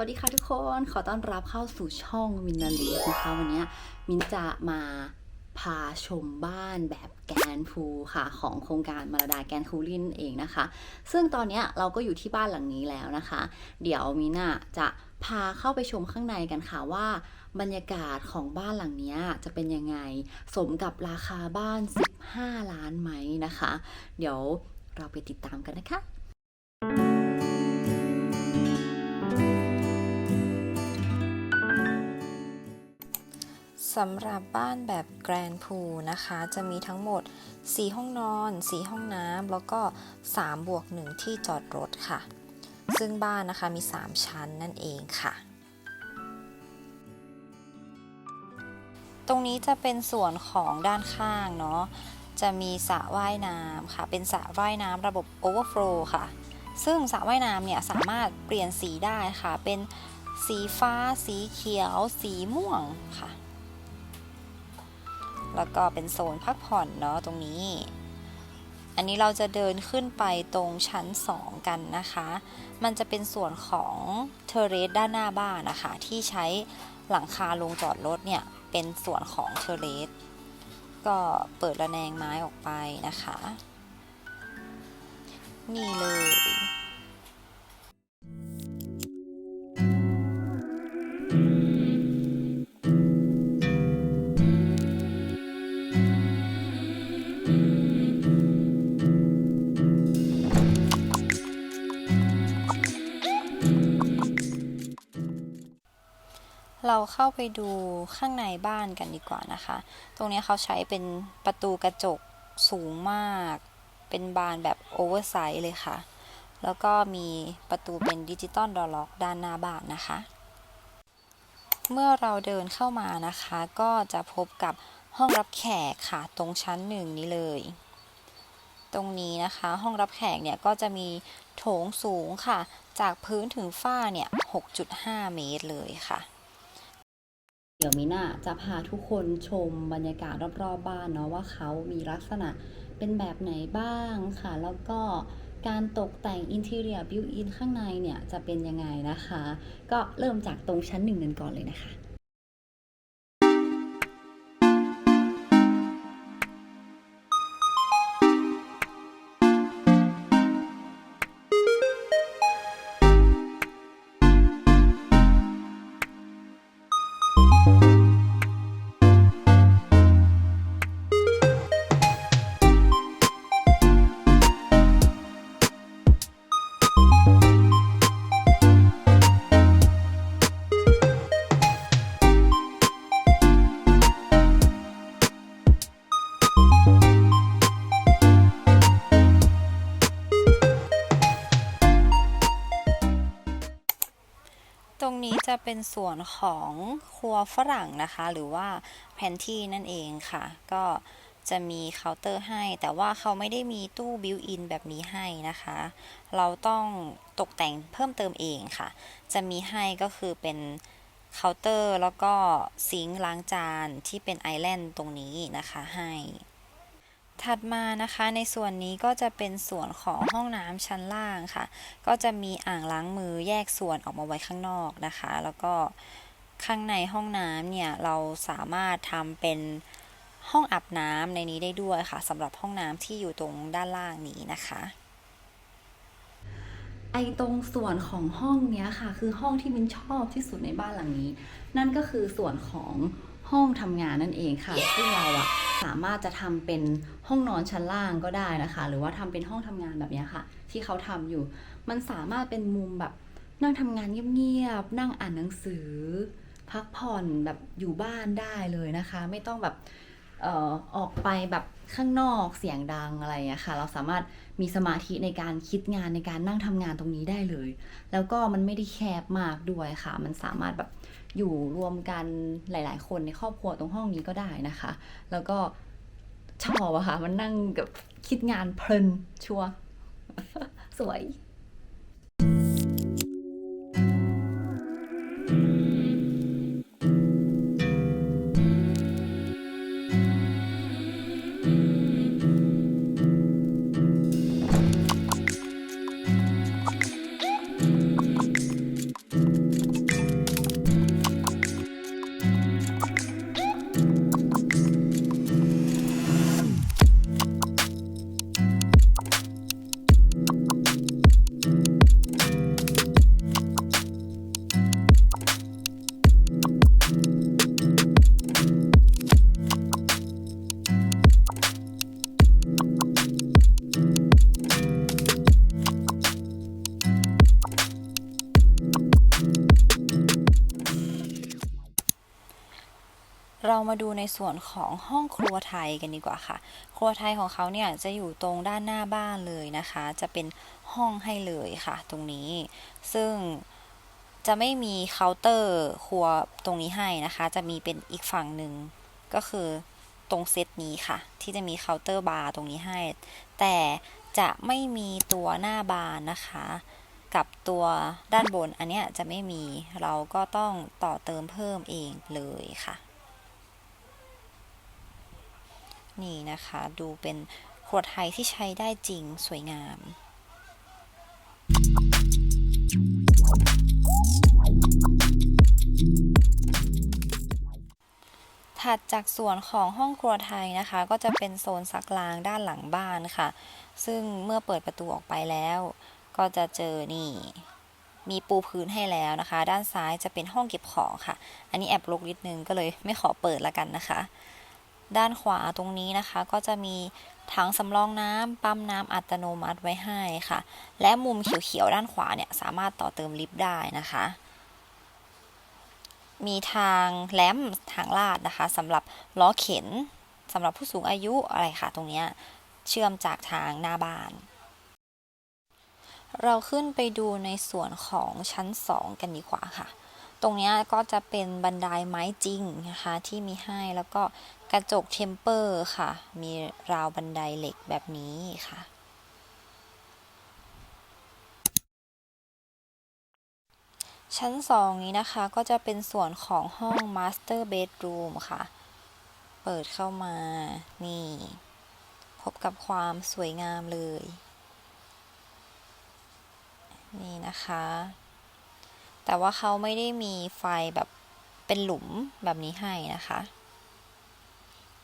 วัสดีค่ะทุกคน ขอต้อนรับเข้าสู่ช่องมินนาลีนะคะ วันนี้มินจะมาพาชมบ้านแบบแกนฟูค่ะ ของโครงการมาราดาแกนฟูลินเองนะคะ ซึ่งตอนนี้เราก็อยู่ที่บ้านหลังนี้แล้วนะคะ เดี๋ยวมิน่ะจะพาเข้าไปชมข้างในกันค่ะว่า บรรยากาศของบ้านหลังนี้จะเป็นยังไง สมกับราคาบ้าน 15 ล้านไหมนะคะ เดี๋ยวเราไปติดตามกันนะคะ สำหรับบ้านแบบแกรนพูลนะคะ จะมีทั้งหมด 4 ห้องนอน 4 ห้องน้ำ แล้วก็ 3 บวก 1 ที่จอดรถค่ะ ซึ่งบ้านนะคะมี 3 ชั้นนั่นเองค่ะ ตรงนี้จะเป็นส่วนของด้านข้างเนาะ จะมีสระว่ายน้ำค่ะ เป็นสระว่ายน้ำระบบ Overflow ค่ะ ซึ่งสระว่ายน้ำเนี่ยสามารถเปลี่ยนสีได้ค่ะ เป็นสีฟ้า สีเขียว สีม่วงค่ะ แล้วก็เป็นโซนพักผ่อนเนาะตรงนี้ อันนี้เราจะเดินขึ้นไปตรงชั้น 2 กันนะคะ มันจะเป็นส่วนของเทเรสด้านหน้าบ้านนะคะ ที่ใช้หลังคาลงจอดรถเนี่ย เป็นส่วนของเทเรส ก็เปิดระแนงไม้ออกไปนะคะ นี่เลย เราเข้าไปดูข้างในบ้านกันดีกว่านะคะ ตรงนี้เขาใช้เป็นประตูกระจกสูงมาก เป็นบานแบบโอเวอร์ไซส์เลยค่ะ แล้วก็มีประตูเป็นดิจิตอลดอล็อกด้านหน้าบ้านนะคะ เมื่อเราเดินเข้ามานะคะ ก็จะพบกับห้องรับแขกค่ะ ตรงชั้นหนึ่งนี้เลย ตรงนี้นะคะ ห้องรับแขกเนี่ยก็จะมีโถงสูงค่ะ จากพื้นถึงฝ้าเนี่ย 6.5 เมตรเลยค่ะ เดี๋ยวมิน่าจะพาทุกคนชมบรรยากาศรอบๆบ้านเนาะว่าเขามีลักษณะเป็นแบบไหนบ้างค่ะ แล้วก็การตกแต่งอินเทเรียบิวอินข้างในเนี่ยจะเป็นยังไงนะคะ ก็เริ่มจากตรงชั้นหนึ่งกันก่อนเลยนะคะ จะเป็นส่วนของครัวฝรั่งนะคะ หรือว่าแพนที่นั่นเองค่ะ ก็จะมีเคาน์เตอร์ให้ แต่ว่าเขาไม่ได้มีตู้บิวอินแบบนี้ให้นะคะ เราต้องตกแต่งเพิ่มเติมเองค่ะ จะมีให้ก็คือเป็นเคาน์เตอร์แล้วก็ซิงค์ล้างจานที่เป็นไอแลนด์ตรงนี้นะคะให้ ถัดมานะคะในส่วนนี้ก็จะเป็นส่วนของห้องน้ำชั้นล่างค่ะ ก็จะมีอ่างล้างมือแยกส่วนออกมาไว้ข้างนอกนะคะ แล้วก็ข้างในห้องน้ำเนี่ยเราสามารถทำเป็นห้องอาบน้ำในนี้ได้ด้วยค่ะสำหรับห้องน้ำที่อยู่ตรงด้านล่างนี้นะคะไอตรงส่วนของห้องเนี้ยค่ะ คือห้องที่มินชอบที่สุดในบ้านหลังนี้ นั่นก็คือส่วนของ ห้องทำงานนั่นเองค่ะ ซึ่งเราอะสามารถจะทำเป็นห้องนอนชั้นล่างก็ได้นะคะ หรือว่าทำเป็นห้องทำงานแบบเนี้ยค่ะ ที่เขาทำอยู่ มันสามารถเป็นมุมแบบนั่งทำงานเงียบๆ นั่งอ่านหนังสือ พักผ่อนแบบอยู่บ้านได้เลยนะคะ ไม่ต้องแบบเออออกไปแบบ ข้างนอกเสียงดังอะไรอย่างเงี้ยค่ะ เราสามารถมีสมาธิในการคิดงานในการนั่งทำงานตรงนี้ได้เลย แล้วก็มันไม่ได้แคบมากด้วยค่ะ มันสามารถแบบอยู่รวมกันหลาย ๆ คนในครอบครัวตรงห้องนี้ก็ได้นะคะ แล้วก็ชอบอะค่ะ มันนั่งกับคิดงานเพลินชัวสวยามาดูในส่วนของห้องครัวไทยกันดีกว่าค่ะ ครัวไทยของเขาเนี่ยจะอยู่ตรงด้านหน้าบ้านเลยนะคะ จะเป็นห้องให้เลยค่ะ ตรงนี้ ซึ่งจะไม่มีเคาน์เตอร์ครัวตรงนี้ให้นะคะ จะมีเป็นอีกฝั่งหนึ่งก็คือตรงเซตนี้ค่ะ ที่จะมีเคาน์เตอร์บาร์ตรงนี้ให้ แต่จะไม่มีตัวหน้าบานนะคะ กับตัวด้านบนอันเนี้ยจะไม่มีเราก็ต้องต่อเติมเพิ่มเองเลยค่ะ นี่นะคะ ดูเป็นขวดไทยที่ใช้ได้จริงสวยงามถัดจากส่วนของห้องครัวไทยนะคะ ก็จะเป็นโซนซักล้างด้านหลังบ้านค่ะ ซึ่งเมื่อเปิดประตูออกไปแล้ว ก็จะเจอนี่ มีปูพื้นให้แล้วนะคะ ด้านซ้ายจะเป็นห้องเก็บของค่ะ อันนี้แอบรกนิดนึงก็เลยไม่ขอเปิดละกันนะคะ ด้านขวาตรงนี้นะคะ ก็จะมีถังสำรองน้ำปั๊มน้ำอัตโนมัติไว้ให้ค่ะ และมุมเขียวๆด้านขวาเนี่ยสามารถต่อเติมลิฟต์ได้นะคะ มีทางแลมทางลาดนะคะสำหรับล้อเข็นสำหรับผู้สูงอายุอะไรค่ะ ตรงเนี้ยเชื่อมจากทางหน้าบ้าน เราขึ้นไปดูในส่วนของชั้น 2 กันดีกว่าค่ะ ตรงเนี้ยก็จะเป็นบันไดไม้จริงนะคะที่มีให้แล้วก็ กระจกเทมเปอร์ค่ะ มีราวบันไดเหล็กแบบนี้ค่ะ ชั้น2นี้นะคะก็จะเป็นส่วนของห้อง Master Bedroom ค่ะ เปิดเข้ามา นี่ พบกับความสวยงามเลย นี่นะคะ แต่ว่าเขาไม่ได้มีไฟแบบเป็นหลุมแบบนี้ให้นะคะ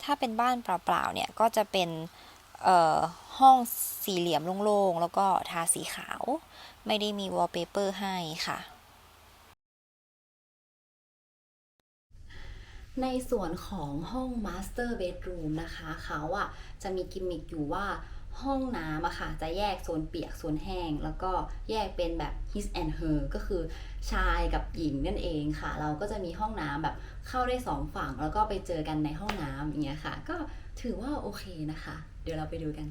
ถ้าเป็นบ้านเปล่าๆเนี่ยก็จะเป็นห้องสี่เหลี่ยมโล่งๆ แล้วก็ทาสีขาว ไม่ได้มีวอลเปเปอร์ให้ค่ะ ในส่วนของห้องมาสเตอร์เบดรูมนะคะ เขาอะจะมีกิมมิคอยู่ว่า ห้องน้ำอะค่ะจะแยกโซนเปียกโซนแห้ง แล้วก็แยกเป็นแบบ his and her ก็คือชายกับหญิงนั่นเองค่ะ เราก็จะมีห้องน้ำแบบเข้าได้สองฝั่ง แล้วก็ไปเจอกันในห้องน้ำอย่างเงี้ยค่ะ ก็ถือว่าโอเคนะคะ เดี๋ยวเราไปดูกัน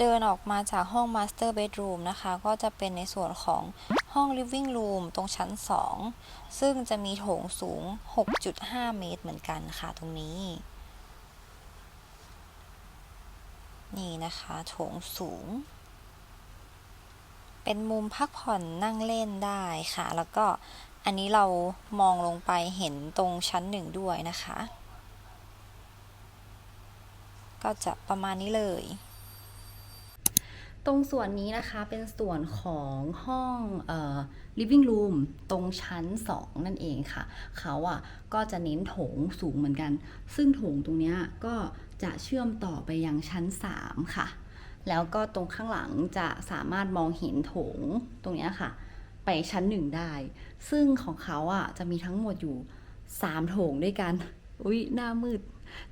เดินออกมาจากห้อง Master Bedroom นะคะ ก็จะเป็นในส่วนของห้อง Living Room ตรงชั้น 2 ซึ่งจะมีโถงสูง 6.5 เมตรเหมือนกันค่ะตรงนี้ นี่นะคะ โถงสูง เป็นมุมพักผ่อนนั่งเล่นได้ค่ะ แล้วก็อันนี้เรามองลงไปเห็นตรงชั้นหนึ่งด้วยนะคะ ก็จะประมาณนี้เลย ตรงส่วนนี้นะคะเป็นส่วนของห้องเอ่อ living room ตรงชั้น 2 นั่นเองค่ะ เขาอะก็จะเน้นโถงสูงเหมือนกัน ซึ่งโถงตรงนี้ก็จะเชื่อมต่อไปยังชั้น 3 ค่ะ แล้วก็ตรงข้างหลังจะสามารถมองเห็นโถงตรงนี้ค่ะ ไปชั้นหนึ่งได้ ซึ่งของเขาอะจะมีทั้งหมดอยู่ 3 โถงด้วยกัน อุ๊ย หน้ามืด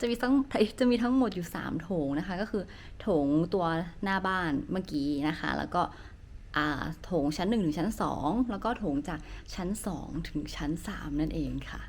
จะมีทั้งจะมีทั้งหมดอยู่ 3 โถงนะคะ ก็คือโถงตัวหน้าบ้านเมื่อกี้นะคะ แล้วก็โถงชั้น 1 ถึงชั้น 2 แล้วก็โถงจากชั้น 2 ถึงชั้น 3 นั่นเองค่ะ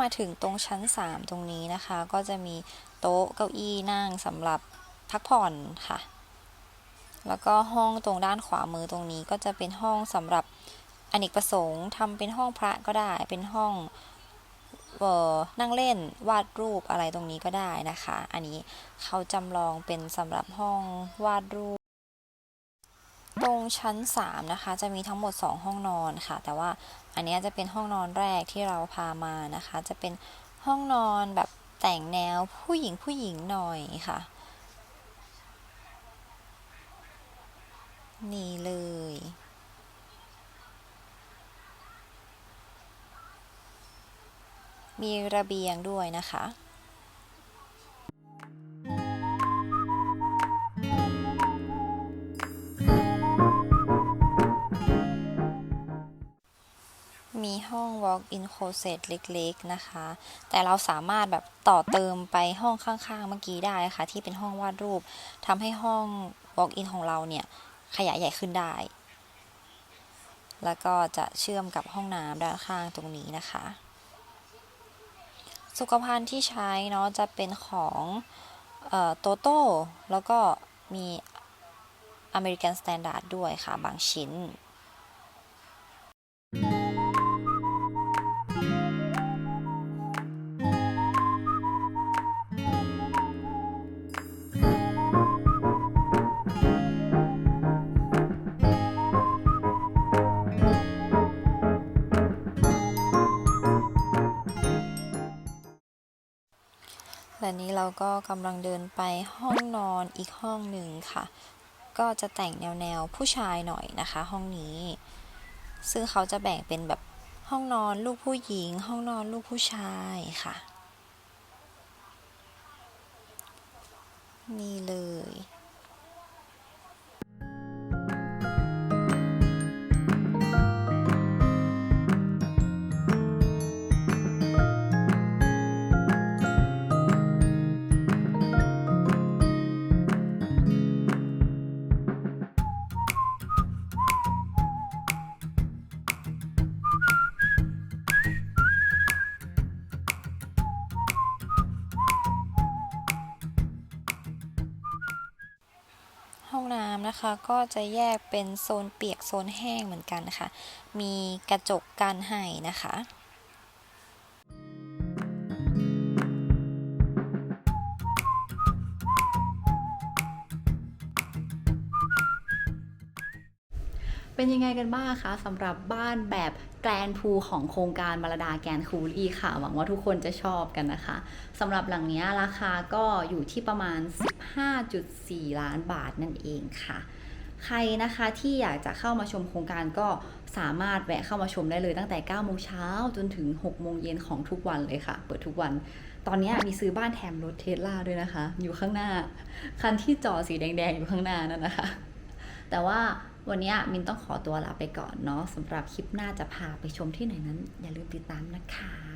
มาถึงตรงชั้น 3 ตรงนี้นะคะ ก็จะมีโต๊ะเก้าอี้นั่งสำหรับพักผ่อนค่ะ แล้วก็ห้องตรงด้านขวามือตรงนี้ก็จะเป็นห้องสำหรับอเนกประสงค์ทำเป็นห้องพระก็ได้ เป็นห้องเออนั่งเล่นวาดรูปอะไรตรงนี้ก็ได้นะคะ อันนี้เขาจำลองเป็นสำหรับห้องวาดรูป ตรงชั้น 3 นะคะ จะมีทั้งหมด 2 ห้องนอนค่ะ แต่ว่า อันนี้จะเป็นห้องนอนแรกที่เราพามานะคะ จะเป็นห้องนอนแบบแต่งแนวผู้หญิงผู้หญิงหน่อยค่ะ นี่เลย มีระเบียงด้วยนะคะ มีห้อง walk-in closet เล็กๆนะคะ แต่เราสามารถแบบต่อเติมไปห้องข้างๆเมื่อกี้ได้ค่ะ ที่เป็นห้องวาดรูปทำให้ห้อง walk-in ของเราเนี่ย ขยายใหญ่ขึ้นได้ แล้วก็จะเชื่อมกับห้องน้ำด้านข้างตรงนี้นะคะ สุขภัณฑ์ที่ใช้เนาะจะเป็นของโตโต้แล้วก็มีอเมริกันสแตนดาร์ดด้วยค่ะ บางชิ้น และนี้เราก็กำลังเดินไปห้องนอนอีกห้องหนึ่งค่ะ ก็จะแต่งแนวแนวผู้ชายหน่อยนะคะ ห้องนี้ ซึ่งเขาจะแบ่งเป็นแบบห้องนอนลูกผู้หญิง ห้องนอนลูกผู้ชายค่ะ นี่เลย นะคะ ก็จะแยกเป็นโซนเปียกโซนแห้งเหมือนกันนะคะมีกระจกกันให้นะคะ เป็นยังไงกันบ้างคะสำหรับบ้านแบบแกรนพูของโครงการบารดาแกนคูลี่ค่ะ หวังว่าทุกคนจะชอบกันนะคะสำหรับหลังนี้ราคาก็อยู่ที่ประมาณ 15.4 ล้านบาทนั่นเองค่ะ ใครนะคะที่อยากจะเข้ามาชมโครงการก็สามารถแวะเข้ามาชมได้เลยตั้งแต่ 9 โมงเช้าจนถึง 6 โมงเย็นของทุกวันเลยค่ะ เปิดทุกวัน ตอนนี้มีซื้อบ้านแถมรถเทสลาด้วยนะคะ อยู่ข้างหน้า คันที่จอสีแดงๆอยู่ข้างหน้านั่นนะคะ แต่ว่า วันนี้มินต้องขอตัวลาไปก่อนเนาะสำหรับคลิปหน้าจะพาไปชมที่ไหนนั้น อย่าลืมติดตามนะคะ